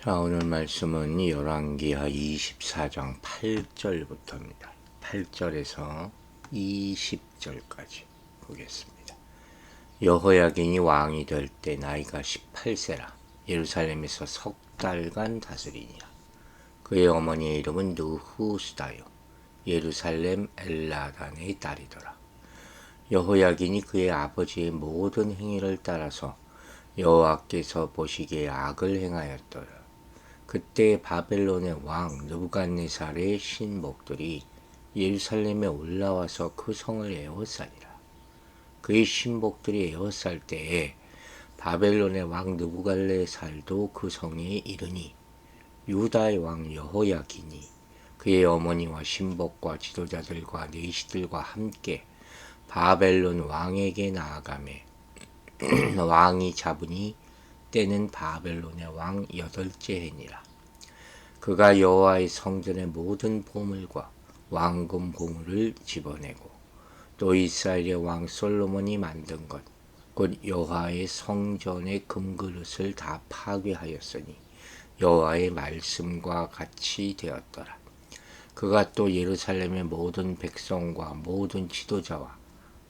자, 오늘 말씀은 열왕기하 24장 8절부터입니다. 8절에서 20절까지 보겠습니다. 여호야긴이 왕이 될 때 나이가 18세라 예루살렘에서 석 달간 다스리니라. 그의 어머니의 이름은 누후스다요. 예루살렘 엘라단의 딸이더라. 여호야긴이 그의 아버지의 모든 행위를 따라서 여호와께서 보시기에 악을 행하였더라. 그때 바벨론의 왕 느부갓네살의 신복들이 예루살렘에 올라와서 그 성을 에워싸니라. 그의 신복들이 에워쌀 때에 바벨론의 왕 느부갓네살도 그 성에 이르니 유다의 왕 여호야기니 그의 어머니와 신복과 지도자들과 내시들과 함께 바벨론 왕에게 나아가매 왕이 잡으니 때는 바벨론의 왕 여덟째 해니라. 그가 여호와의 성전의 모든 보물과 왕금 보물을 집어내고 또 이스라엘의 왕 솔로몬이 만든 것, 곧 여호와의 성전의 금그릇을 다 파괴하였으니 여호와의 말씀과 같이 되었더라. 그가 또 예루살렘의 모든 백성과 모든 지도자와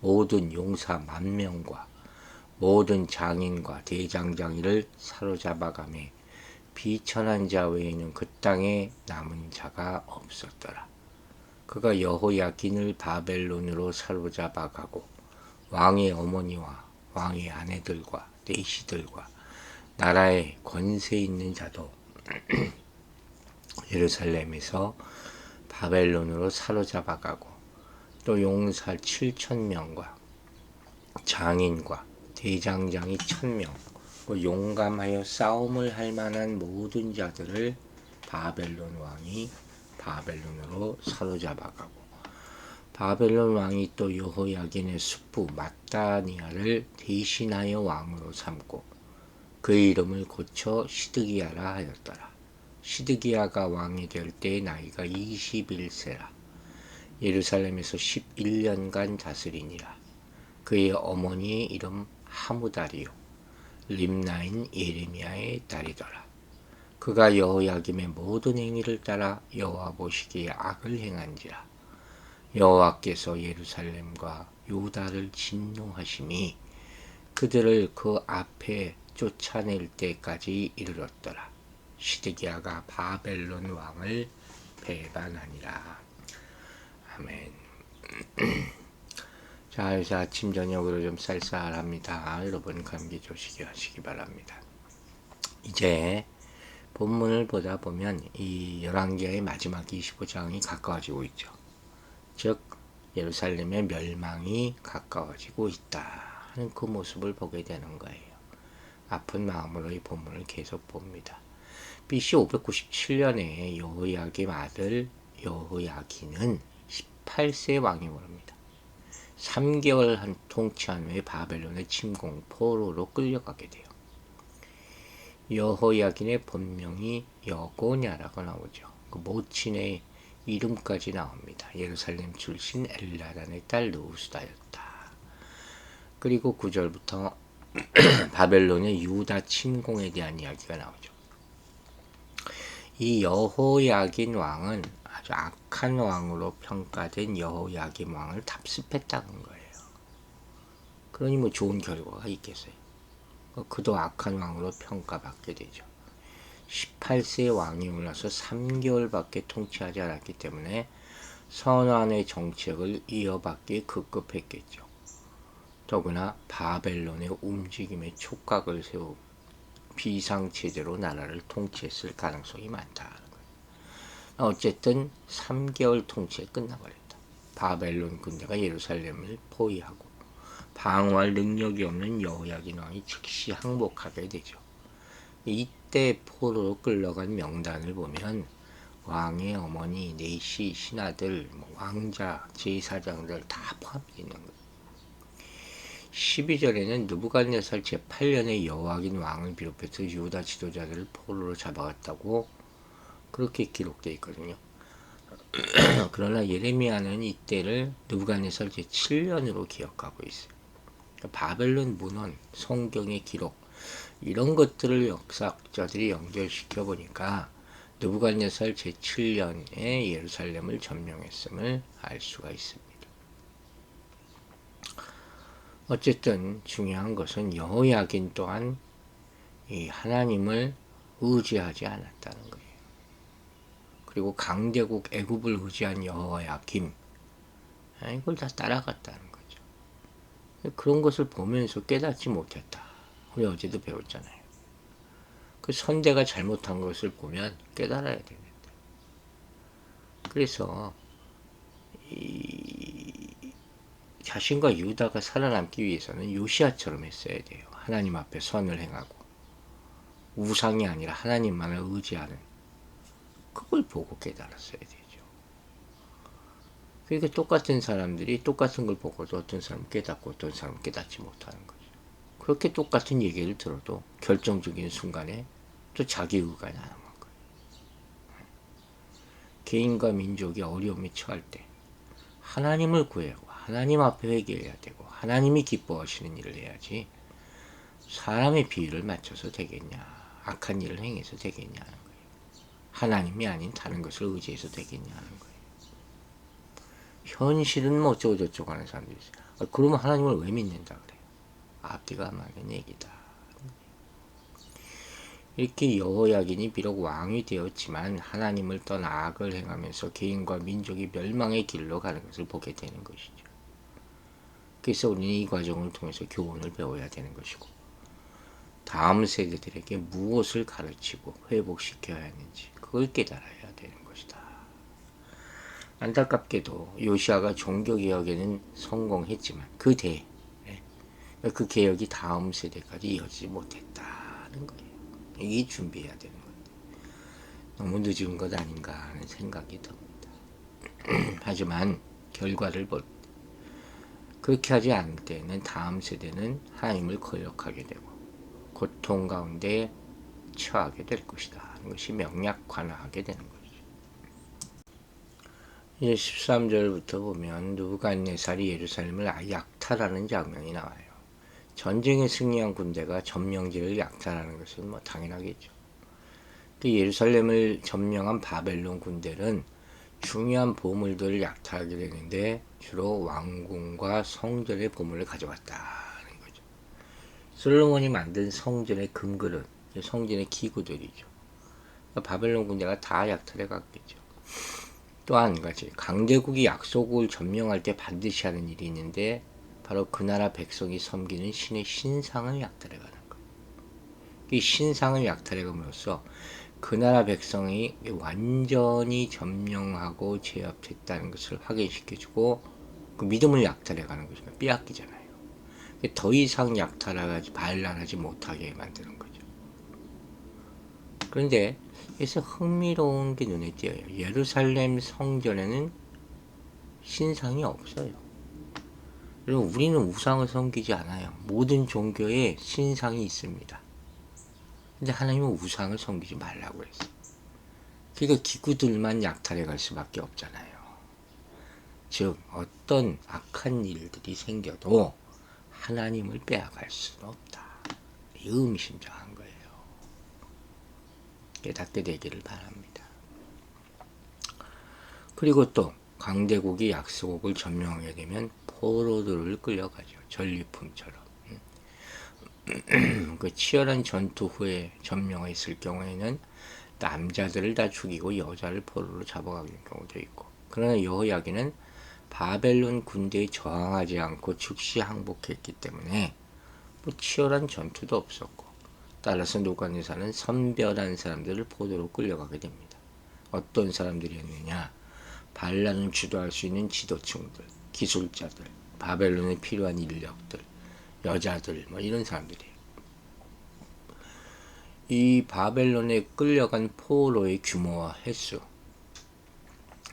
모든 용사 만 명과 모든 장인과 대장장이를 사로잡아가매 비천한 자 외에는 그 땅에 남은 자가 없었더라. 그가 여호야긴을 바벨론으로 사로잡아가고 왕의 어머니와 왕의 아내들과 내시들과 나라의 권세 있는 자도 예루살렘에서 바벨론으로 사로잡아가고 또 용사 7천 명과 장인과 대장장이 천명, 그 용감하여 싸움을 할 만한 모든 자들을 바벨론 왕이 바벨론으로 사로잡아가고 바벨론 왕이 또 여호야긴의 숙부 마따니아를 대신하여 왕으로 삼고 그의 이름을 고쳐 시드기야라 하였더라. 시드기야가 왕이 될때 나이가 21세라. 예루살렘에서 11년간 다스리니라. 그의 어머니의 이름 하무다리요 림나인 예레미야의 딸이더라. 그가 여호야김의 모든 행위를 따라 여호와 보시기에 악을 행한지라. 여호와께서 예루살렘과 유다를 진노하심이 그들을 그 앞에 쫓아낼 때까지 이르렀더라. 시드기야가 바벨론 왕을 배반하니라. 아멘. 자, 요새 아침 저녁으로 좀 쌀쌀합니다. 여러분 감기 조심히 하시기 바랍니다. 이제 본문을 보다 보면 이 열왕기의 마지막 25장이 가까워지고 있죠. 즉 예루살렘의 멸망이 가까워지고 있다 하는 그 모습을 보게 되는 거예요. 아픈 마음으로 이 본문을 계속 봅니다. BC 597년에 여호야김 아들 여호야기는 18세 왕이 오릅니다. 3개월 한 통치한 후에 바벨론의 침공 포로로 끌려가게 돼요. 여호야긴의 본명이 여고냐라고 나오죠. 그 모친의 이름까지 나옵니다. 예루살렘 출신 엘라단의 딸 누우스다였다. 그리고 9절부터 바벨론의 유다 침공에 대한 이야기가 나오죠. 이 여호야긴 왕은 아주 악한 왕으로 평가된 여호야김 왕을 답습했다는 거예요. 그러니 뭐 좋은 결과가 있겠어요. 그도 악한 왕으로 평가받게 되죠. 18세 왕이 올라서 3개월밖에 통치하지 않았기 때문에 선왕의 정책을 이어받기에 급급했겠죠. 더구나 바벨론의 움직임에 촉각을 세우 비상체제로 나라를 통치했을 가능성이 많다. 어쨌든 3개월 통치에 끝나버렸다. 바벨론 군대가 예루살렘을 포위하고 방어할 능력이 없는 여호야긴 왕이 즉시 항복하게 되죠. 이때 포로로 끌려간 명단을 보면 왕의 어머니, 내시, 신하들, 뭐 왕자, 제사장들 다 포함되어 있는 거예요. 12절에는 누부갓네살 제8년에 여호와긴 왕을 비롯해서 유다 지도자들을 포로로 잡아갔다고 그렇게 기록되어 있거든요. 그러나 예레미야는 이때를 누부갓네살 제7년으로 기억하고 있어요. 그러니까 바벨론 문헌, 성경의 기록, 이런 것들을 역사학자들이 연결시켜 보니까 느부갓네살 제7년에 예루살렘을 점령했음을 알 수가 있습니다. 어쨌든 중요한 것은 여호야긴 또한 이 하나님을 의지하지 않았다는 거예요. 그리고 강대국 애굽을 의지한 여호야김 이걸 다 따라갔다는 거죠. 그런 것을 보면서 깨닫지 못했다. 우리 어제도 배웠잖아요. 그 선대가 잘못한 것을 보면 깨달아야 되는데. 그래서 이 자신과 유다가 살아남기 위해서는 요시아처럼 했어야 돼요. 하나님 앞에 선을 행하고 우상이 아니라 하나님만을 의지하는 그걸 보고 깨달았어야 되죠. 그러니까 똑같은 사람들이 똑같은 걸 보고도 어떤 사람은 깨닫고 어떤 사람은 깨닫지 못하는 거죠. 그렇게 똑같은 얘기를 들어도 결정적인 순간에 또 자기 의가 나는 거예요. 개인과 민족이 어려움에 처할 때 하나님을 구하고 하나님 앞에 회개해야 되고 하나님이 기뻐하시는 일을 해야지 사람의 비위를 맞춰서 되겠냐 악한 일을 행해서 되겠냐는 거예요. 하나님이 아닌 다른 것을 의지해서 되겠냐는 거예요. 현실은 뭐 어쩌고 저쩌고 하는 사람들이 있어요. 아, 그러면 하나님을 왜 믿는다 그래요? 앞뒤가 맞는 얘기다. 이렇게 여호야긴이 비록 왕이 되었지만 하나님을 떠나 악을 행하면서 개인과 민족이 멸망의 길로 가는 것을 보게 되는 것이죠. 그래서 우리는 이 과정을 통해서 교훈을 배워야 되는 것이고 다음 세대들에게 무엇을 가르치고 회복시켜야 하는지 그걸 깨달아야 되는 것이다. 안타깝게도 요시아가 종교 개혁에는 성공했지만 그 대, 예, 그 개혁이 다음 세대까지 이어지지 못했다는 거예요. 이게 준비해야 되는 건데 너무 늦은 것 아닌가 하는 생각이 듭니다. 하지만 결과를 볼 그렇게 하지 않을 때는 다음 세대는 하나님을 거역하게 되고 고통 가운데 처하게 될 것이다. 하는 것이 명약관화하게 되는 거죠. 이제 13절부터 보면 누부갓네살이 예루살렘을 약탈하는 장면이 나와요. 전쟁에 승리한 군대가 점령지를 약탈하는 것은 뭐 당연하겠죠. 또 예루살렘을 점령한 바벨론 군대는 중요한 보물들을 약탈하게 되는데 주로 왕궁과 성전의 보물을 가져갔다. 솔로몬이 만든 성전의 금그릇, 성전의 기구들이죠. 바벨론 군대가 다 약탈해 갔겠죠. 또 한 가지, 강대국이 약속을 점령할 때 반드시 하는 일이 있는데, 바로 그 나라 백성이 섬기는 신의 신상을 약탈해 가는 거예요. 이 신상을 약탈해 감으로써 그 나라 백성이 완전히 점령하고 제압했다는 것을 확인시켜주고 그 믿음을 약탈해 가는 것입니다. 빼앗기잖아요. 더 이상 약탈하지 반란하지 못하게 만드는 거죠. 그런데 여기서 흥미로운 게 눈에 띄어요. 예루살렘 성전에는 신상이 없어요. 그리고 우리는 우상을 섬기지 않아요. 모든 종교에 신상이 있습니다. 근데 하나님은 우상을 섬기지 말라고 했어요. 그러니까 기구들만 약탈해 갈 수밖에 없잖아요. 즉 어떤 악한 일들이 생겨도 하나님을 빼앗갈 수는 없다. 의미심장한. 깨닫게 되기를 바랍니다. 그리고 또 강대국이 약소국을 점령하게 되면 포로들을 끌려가죠. 전리품처럼. 그 치열한 전투 후에 점령했을 경우에는 남자들을 다 죽이고 여자를 포로로 잡아가는 경우도 있고 그러나 여호야기는 바벨론 군대에 저항하지 않고 즉시 항복했기 때문에 뭐 치열한 전투도 없었고 따라서 노관네사는 선별한 사람들을 포도로 끌려가게 됩니다. 어떤 사람들이었느냐? 반란을 주도할 수 있는 지도층들, 기술자들, 바벨론에 필요한 인력들, 여자들, 뭐 이런 사람들이에요. 이 바벨론에 끌려간 포로의 규모와 횟수,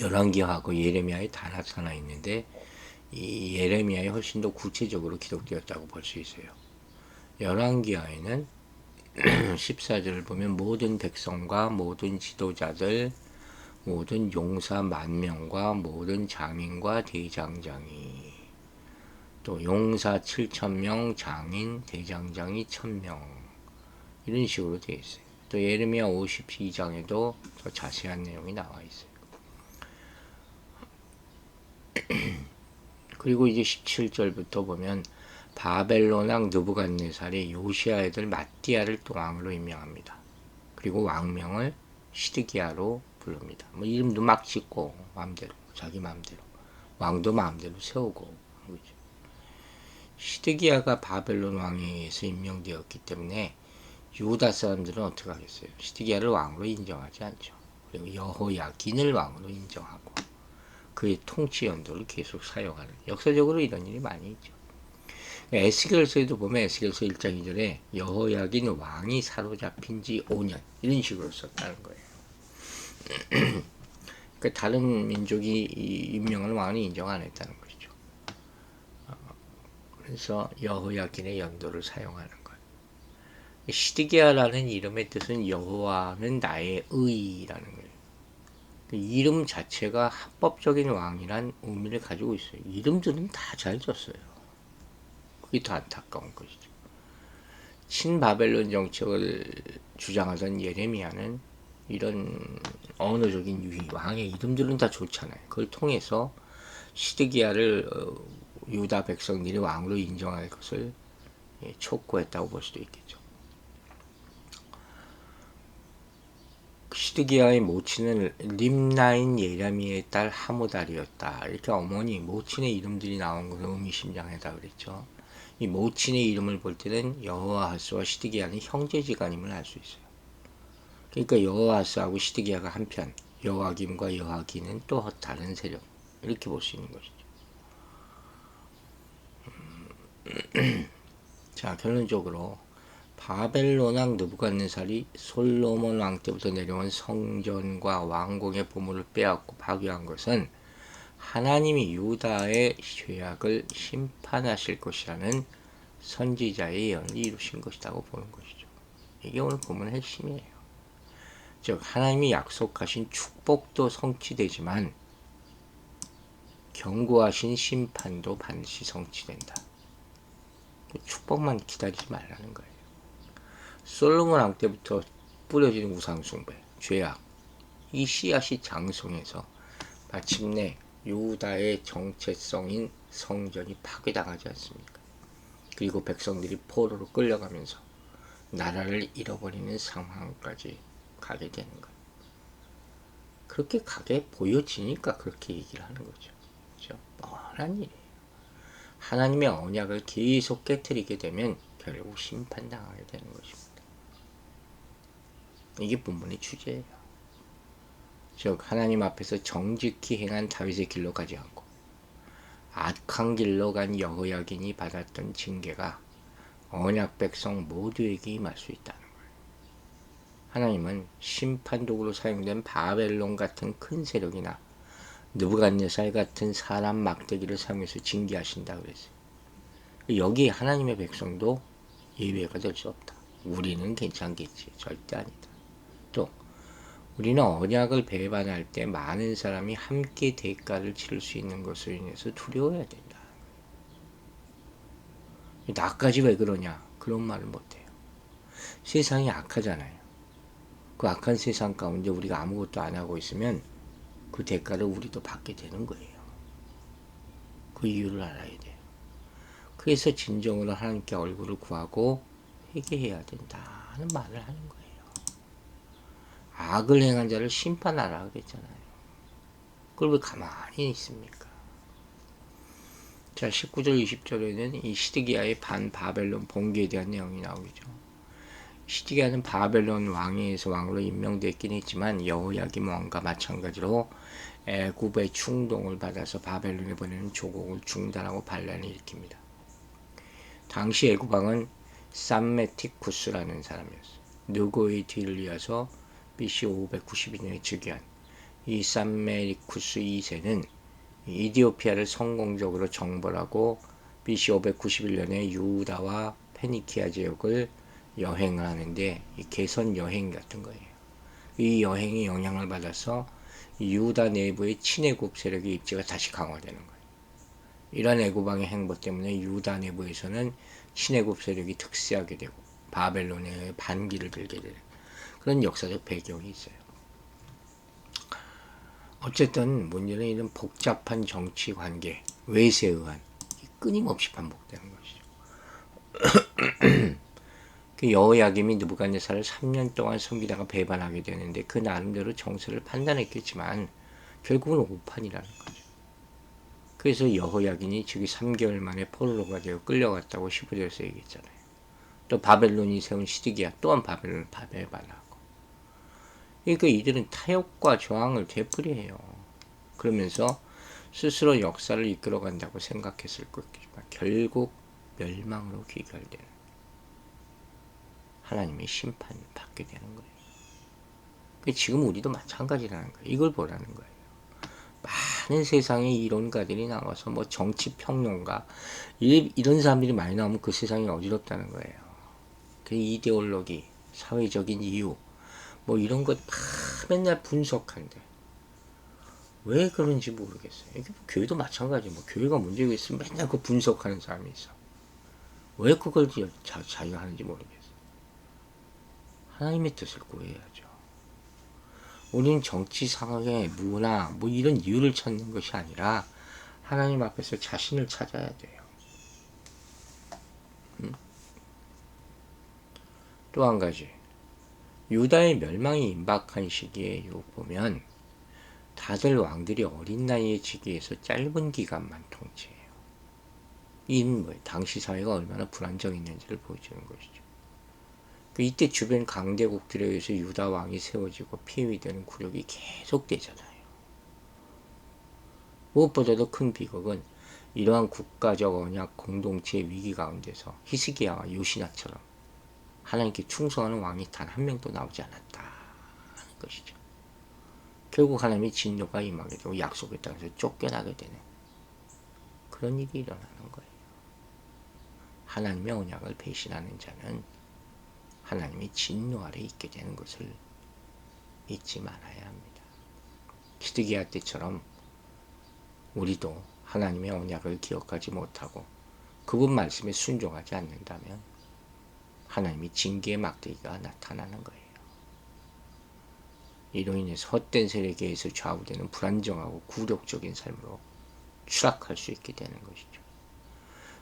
열왕기하고 예레미야에 다 나타나 있는데 이 예레미야에 훨씬 더 구체적으로 기록되었다고 볼 수 있어요. 열왕기하에는 14절을 보면 모든 백성과 모든 지도자들 모든 용사 만 명과 모든 장인과 대장장이 또 용사 7천 명, 장인, 대장장이 1천 명 이런 식으로 되어 있어요. 또 예레미야 52장에도 더 자세한 내용이 나와 있어요. 그리고 이제 17절부터 보면 바벨론 왕 느부갓네살이 요시아 애들 마띠아를 또 왕으로 임명합니다. 그리고 왕명을 시드기야로 부릅니다. 뭐 이름도 막 짓고 마음대로 자기 마음대로 왕도 마음대로 세우고 그죠. 시드기야가 바벨론 왕에 의해서 임명되었기 때문에 유다 사람들은 어떻게 하겠어요? 시드기야를 왕으로 인정하지 않죠. 그리고 여호야긴을 왕으로 인정하고 그의 통치 연도를 계속 사용하는 역사적으로 이런 일이 많이 있죠. 에스겔서에도 보면 에스겔서 1장 2절에 여호야긴 왕이 사로잡힌 지 5년 이런 식으로 썼다는 거예요. 그 다른 민족이 이 임명을 왕을 인정 안 했다는 것이죠. 어, 그래서 여호야긴의 연도를 사용하는 거예요. 시드기야라는 이름의 뜻은 여호와는 나의 의라는 거예요. 그 이름 자체가 합법적인 왕이란 의미를 가지고 있어요. 이름들은 다 잘 졌어요. 그게 더 안타까운 것이죠. 친바벨론 정책을 주장하던 예레미야는 이런 언어적인 유희, 왕의 이름들은 다 좋잖아요. 그걸 통해서 시드기야를 어, 유다 백성들이 왕으로 인정할 것을 예, 촉구했다고 볼 수도 있겠죠. 시드기야의 모친은 림나인 예라미의 딸 하모달이었다. 이렇게 어머니 모친의 이름들이 나온 것은 의미심장하다 그랬죠. 이 모친의 이름을 볼 때는 여호와하스와 시드기야는 형제지간임을 알 수 있어요. 그러니까 여호와스하고 시드기야가 한편, 여호와김과 여호와기는 또 다른 세력 이렇게 볼 수 있는 것이죠. 음, 자 결론적으로 바벨론 왕 느부갓네살이 솔로몬 왕 때부터 내려온 성전과 왕궁의 보물을 빼앗고 파괴한 것은 하나님이 유다의 죄악을 심판하실 것이라는 선지자의 예언을 이루신 것이라고 보는 것이죠. 이게 오늘 보면 핵심이에요. 즉 하나님이 약속하신 축복도 성취되지만 경고하신 심판도 반드시 성취된다. 축복만 기다리지 말라는 거예요. 솔로몬 왕 때부터 뿌려진 우상숭배, 죄악, 이 씨앗이 장성해서 마침내 유다의 정체성인 성전이 파괴당하지 않습니까? 그리고 백성들이 포로로 끌려가면서 나라를 잃어버리는 상황까지 가게 되는 거예요. 그렇게 가게 보여지니까 그렇게 얘기를 하는 거죠. 그렇죠? 뻔한 일이에요. 하나님의 언약을 계속 깨뜨리게 되면 결국 심판당하게 되는 것입니다. 이게 본문의 주제예요. 즉 하나님 앞에서 정직히 행한 다윗의 길로 가지 않고 악한 길로 간 여호야긴이 받았던 징계가 언약 백성 모두에게 임할 수 있다는 거예요. 하나님은 심판 도구로 사용된 바벨론 같은 큰 세력이나 느부갓네살 같은 사람 막대기를 사용해서 징계하신다 그랬어요. 여기 하나님의 백성도 예외가 될 수 없다. 우리는 괜찮겠지. 절대 아니다. 또 우리는 언약을 배반할 때 많은 사람이 함께 대가를 치를 수 있는 것을 인해서 두려워해야 된다. 나까지 왜 그러냐? 그런 말을 못해요. 세상이 악하잖아요. 그 악한 세상 가운데 우리가 아무것도 안 하고 있으면 그 대가를 우리도 받게 되는 거예요. 그 이유를 알아야 돼요. 그래서 진정으로 하나님께 얼굴을 구하고 회개해야 된다 하는 말을 하는 거예요. 악을 행한 자를 심판하라 그랬잖아요. 그걸 왜 가만히 있습니까? 자, 19절, 20절에는 이 시드기야의 반 바벨론 봉기에 대한 내용이 나오죠. 시드기야는 바벨론 왕에서 왕으로 임명됐긴 했지만 여호야김 왕과 마찬가지로 애굽의 충동을 받아서 바벨론에 보내는 조공을 중단하고 반란을 일으킵니다. 당시 애굽 왕은 삼메티쿠스라는 사람이었어요. 누구의 뒤를 이어서 BC 592년에 즉위한 이 삼메리쿠스 2세는 이디오피아를 성공적으로 정벌하고 BC 591년에 유다와 페니키아 지역을 여행을 하는데 개선 여행 같은 거예요. 이 여행이 영향을 받아서 유다 내부의 친애국 세력의 입지가 다시 강화되는 거예요. 이러한 애굽왕의 행보 때문에 유다 내부에서는 친애국 세력이 특세하게 되고 바벨론의 반기를 들게 되는 그런 역사적 배경이 있어요. 어쨌든 문제는 이런 복잡한 정치 관계, 외세에 의한 끊임없이 반복되는 것이죠. 그 여호야김이 느부갓네살을 3년 동안 섬기다가 배반하게 되는데 그 나름대로 정세를 판단했겠지만 결국은 오판이라는 거죠. 그래서 여호야긴이 즉위 3개월 만에 포로가 되어 끌려갔다고 15절에서 얘기했잖아요. 또 바벨론이 세운 시드기야 또한 바벨론을 배반하고 그러니까 이들은 타협과 저항을 되풀이해요. 그러면서 스스로 역사를 이끌어간다고 생각했을 것이지만 결국 멸망으로 귀결되는 하나님의 심판을 받게 되는 거예요. 지금 우리도 마찬가지라는 거예요. 이걸 보라는 거예요. 많은 세상의 이론가들이 나와서 뭐 정치 평론가 이런 사람들이 많이 나오면 그 세상이 어지럽다는 거예요. 그 이데올로기, 사회적인 이유, 뭐 이런 것 맨날 분석한데 왜 그런지 모르겠어요. 이게 뭐 교회도 마찬가지. 뭐 교회가 문제가 있으면 맨날 그 분석하는 사람이 있어. 왜 그걸 자, 자기가 하는지 모르겠어. 하나님의 뜻을 구해야죠. 우리는 정치 상황의 문화, 뭐 이런 이유를 찾는 것이 아니라 하나님 앞에서 자신을 찾아야 돼요. 음? 또한 가지. 유다의 멸망이 임박한 시기에 보면 다들 왕들이 어린 나이에 즉위해서 짧은 기간만 통치해요. 뭐 당시 사회가 얼마나 불안정했는지를 보여주는 것이죠. 그 이때 주변 강대국들에 의해서 유다 왕이 세워지고 피위되는 굴욕이 계속되잖아요. 무엇보다도 큰 비극은 이러한 국가적 언약 공동체의 위기 가운데서 히스기야와 요시나처럼 하나님께 충성하는 왕이 단 한 명도 나오지 않았다는 것이죠. 결국 하나님의 진노가 임하게 되고 약속의 땅에서 쫓겨나게 되는 그런 일이 일어나는 거예요. 하나님의 언약을 배신하는 자는 하나님의 진노 아래 있게 되는 것을 잊지 말아야 합니다. 히드기야 때처럼 우리도 하나님의 언약을 기억하지 못하고 그분 말씀에 순종하지 않는다면 하나님이 징계의 막대기가 나타나는 거예요. 이로 인해서 헛된 세력에서 좌우되는 불안정하고 굴욕적인 삶으로 추락할 수 있게 되는 것이죠.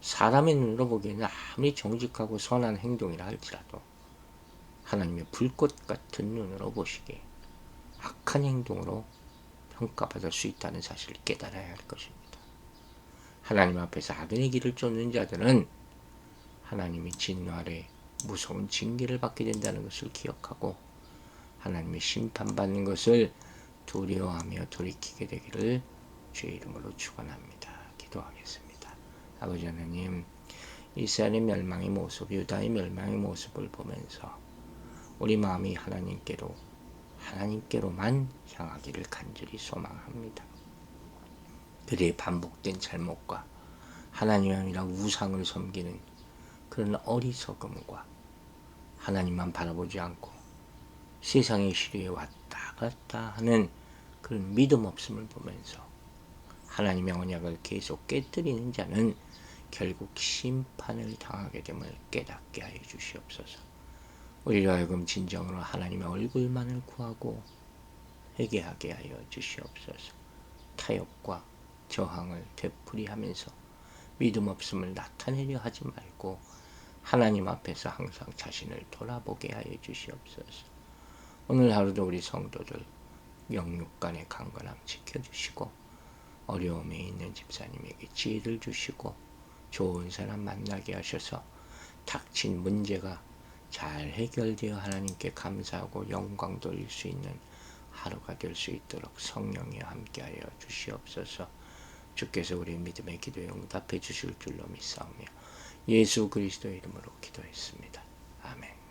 사람의 눈으로 보기에는 아무리 정직하고 선한 행동이라 할지라도 하나님의 불꽃 같은 눈으로 보시기에 악한 행동으로 평가받을 수 있다는 사실을 깨달아야 할 것입니다. 하나님 앞에서 악인의 길을 쫓는 자들은 하나님의 진노 아래 무서운 징계를 받게 된다는 것을 기억하고 하나님의 심판받는 것을 두려워하며 돌이키게 되기를 주의 이름으로 축원합니다. 기도하겠습니다. 아버지 하나님, 이스라엘의 멸망의 모습, 유다의 멸망의 모습을 보면서 우리 마음이 하나님께로 하나님께로만 향하기를 간절히 소망합니다. 그들의 반복된 잘못과 하나님 아니라 우상을 섬기는 그런 어리석음과 하나님만 바라보지 않고 세상의 시류에 왔다 갔다 하는 그런 믿음 없음을 보면서 하나님의 언약을 계속 깨뜨리는 자는 결국 심판을 당하게 됨을 깨닫게 하여 주시옵소서. 우리로 하여금 진정으로 하나님의 얼굴만을 구하고 회개하게 하여 주시옵소서. 타협과 저항을 되풀이하면서 믿음 없음을 나타내려 하지 말고 하나님 앞에서 항상 자신을 돌아보게 하여 주시옵소서. 오늘 하루도 우리 성도들 영육 간의 강건함 지켜주시고 어려움에 있는 집사님에게 지혜를 주시고 좋은 사람 만나게 하셔서 닥친 문제가 잘 해결되어 하나님께 감사하고 영광 돌릴 수 있는 하루가 될 수 있도록 성령이 함께하여 주시옵소서. 주께서 우리 믿음의 기도에 응답해 주실 줄로 믿사오며 예수 그리스도의 이름으로 기도했습니다. 아멘.